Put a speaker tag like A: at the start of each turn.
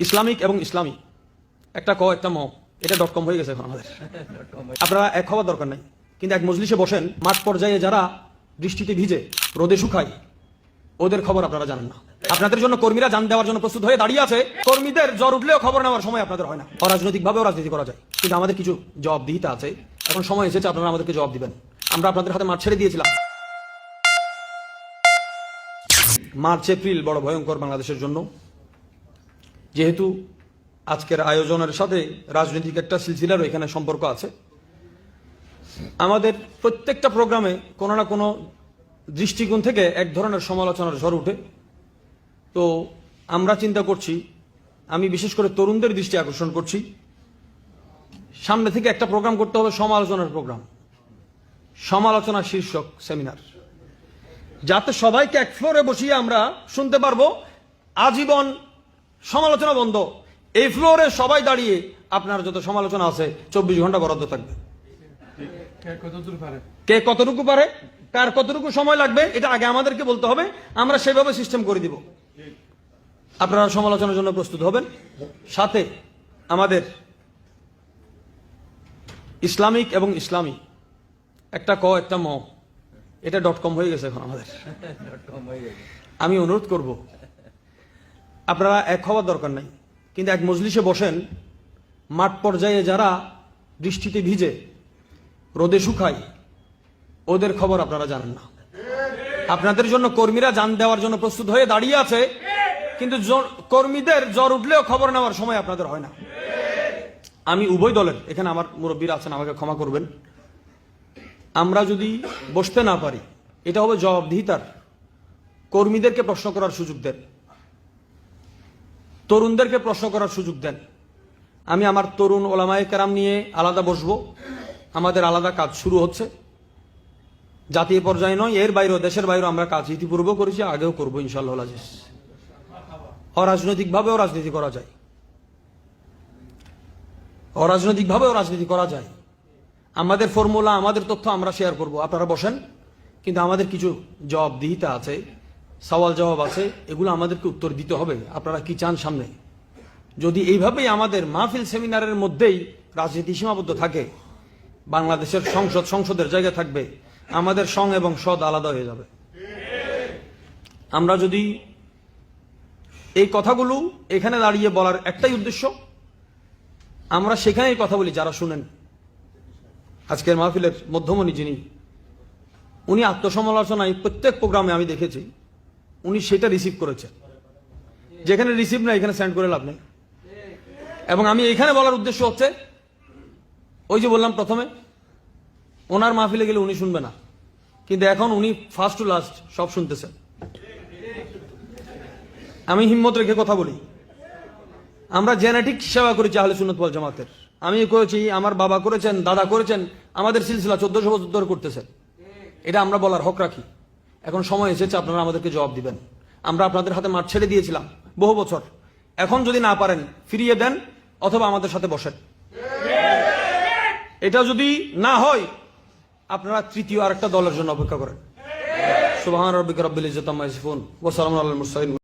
A: Islamic এবং ইসলামী। একটা ক, একটা ম, এটা ডট কম হয়ে গেছে এখন আমাদের। আপনারা এক হওয়ার দরকার নাই। কিন্তু এক মজলিসে বসেন, মাঠ পর্যায়ে যারা বৃষ্টিতে ভিজে, রোদে শুকায়, ওদের খবর আপনারা জানেন না। আপনাদের জন্য কর্মীরা জান দেওয়ার জন্য প্রস্তুত হয়ে দাঁড়িয়ে আছে। কর্মীদের জ্বর উঠলেও খবর নেওয়ার সময় আপনাদের হয় না। অরাজনৈতিক ভাবেও রাজনীতি করা যায়। কিন্তু আমাদের কিছু জবাবদিহিতা আছে। এখন সময় এসেছে, আপনারা আমাদেরকে জবাব দিবেন। আমরা আপনাদের হাতে মাঠ ছেড়ে দিয়েছিলাম। মার্চ, এপ্রিল বড় ভয়ঙ্কর বাংলাদেশের জন্য। যেহেতু আজকের আয়োজনের সাথে রাজনৈতিক একটা সিলসিলারও এখানে সম্পর্ক আছে, আমাদের প্রত্যেকটা প্রোগ্রামে কোনো না কোনো দৃষ্টিকোণ থেকে এক ধরনের সমালোচনার ঝড় উঠে। তো আমরা চিন্তা করছি, আমি বিশেষ করে তরুণদের দৃষ্টি আকর্ষণ করছি, সামনে থেকে একটা প্রোগ্রাম করতে হবে সমালোচনার প্রোগ্রাম, সমালোচনা শীর্ষক সেমিনার, যাতে সবাইকে এক ফ্লোরে বসিয়ে আমরা শুনতে পারব আজীবন সমালোচনা বন্ধ। এই ফ্লোরে সবাই দাঁড়িয়ে আপনার যত সমালোচনা আছে চব্বিশ ঘণ্টা বরাদ্দ থাকবে। কে কতটুকু পারে কার কতটুকু সময় লাগবে এটা আগে আমাদেরকে বলতে হবে আমরা সেভাবে সিস্টেম করে দিব। আপনারা সমালোচনার জন্য প্রস্তুত হবেন। সাথে আমাদের ইসলামিক এবং ইসলামী একটা ক একটা ম এটা ডট কম হয়ে গেছে এখন আমাদের। আমি অনুরোধ করব আপনারা এক হওয়ার দরকার নাই। কিন্তু এক মজলিসে বসেন, মাঠ পর্যায়ে যারা বৃষ্টিতে ভিজে, রোদে শুকায়, ওদের খবর আপনারা জানেন না। আপনাদের জন্য কর্মীরা জান দেওয়ার জন্য প্রস্তুত হয়ে দাঁড়িয়ে আছে, কিন্তু কর্মীদের জ্বর উঠলেও খবর নেওয়ার সময় আপনাদের হয় না। আমি উভয় দলের, এখানে আমার মুরব্বীরা আছেন, আমাকে ক্ষমা করবেন। আমরা যদি বসতে না পারি, এটা হবে জবাবদিহিতার। কর্মীদেরকে প্রশ্ন করার সুযোগ দেন। তরুণদেরকে প্রশ্ন করার সুযোগ দেন। আমি আমার তরুণ ওলামায় কেরাম নিয়ে আলাদা বসবো। আমাদের আলাদা কাজ শুরু হচ্ছে। জাতীয় পর্যায়ে নয়, এর বাইরেও, দেশের বাইরেও আমরা কাজ ইতিপূর্বেও করেছি, আগেও করব ইনশাল্লাহ অরাজনৈতিকভাবেও রাজনীতি করা যায়। অরাজনৈতিকভাবেও রাজনীতি করা যায়। আমাদের ফর্মুলা, আমাদের তথ্য আমরা শেয়ার করব। আপনারা বসেন, কিন্তু আমাদের কিছু জবাবদিহিতা আছে। সওয়াল জবাব আছে, এগুলো আমাদেরকে উত্তর দিতে হবে। আপনারা কি চান সামনে? যদি এইভাবেই আমাদের মাহফিল সেমিনারের মধ্যেই রাজনীতি সীমাবদ্ধ থাকে, বাংলাদেশের সংসদ সংসদের জায়গা থাকবে, আমাদের সং এবং সদ আলাদা হয়ে যাবে। আমরা যদি এই কথাগুলো এখানে দাঁড়িয়ে বলার একটাই উদ্দেশ্য, আমরা সেখানেই কথা বলি, যারা শুনেন। আজকের মাহফিলের মধ্যমণি যিনি, উনি আত্মসমালোচনায় প্রত্যেক প্রোগ্রামে আমি দেখেছি উনি সেটা রিসিভ করেছেন। যেখানে রিসিভ না এখানে সেন্ড করে লাভ নেই। এবং আমি এখানে বলার উদ্দেশ্য হচ্ছে, ওই যে বললাম প্রথমে, ওনার মাহফিলে গেলে উনি শুনবে না। কিন্তু এখন উনি ফার্স্ট টু লাস্ট সব শুনতেছেন। আমি হিম্মত রেখে কথা বলি। আমরা জেনেটিক সেবা করেছি আহলে সুন্নত ওয়াল জামাতের। আমি করেছি, আমার বাবা করেছেন, দাদা করেছেন, আমাদের সিলসিলা চোদ্দশো বছর ধরে করতেছেন। এটা আমরা বলার হক রাখি। এখন সময় এসেছে, আপনারা আমাদেরকে জবাব দিবেন। আমরা আপনাদের হাতে মাঠ ছেড়ে দিয়েছিলাম, বহু বছর। এখন যদি না পারেন, ফিরিয়ে দেন, অথবা আমাদের সাথে বসেন। এটা যদি না হয়, আপনারা তৃতীয় আরেকটা দলের জন্য অপেক্ষা করেন। সুবাহ রব্বিকা রব্বিল ইজ্জত ওসালাম আল্লাহ মুরসালিন।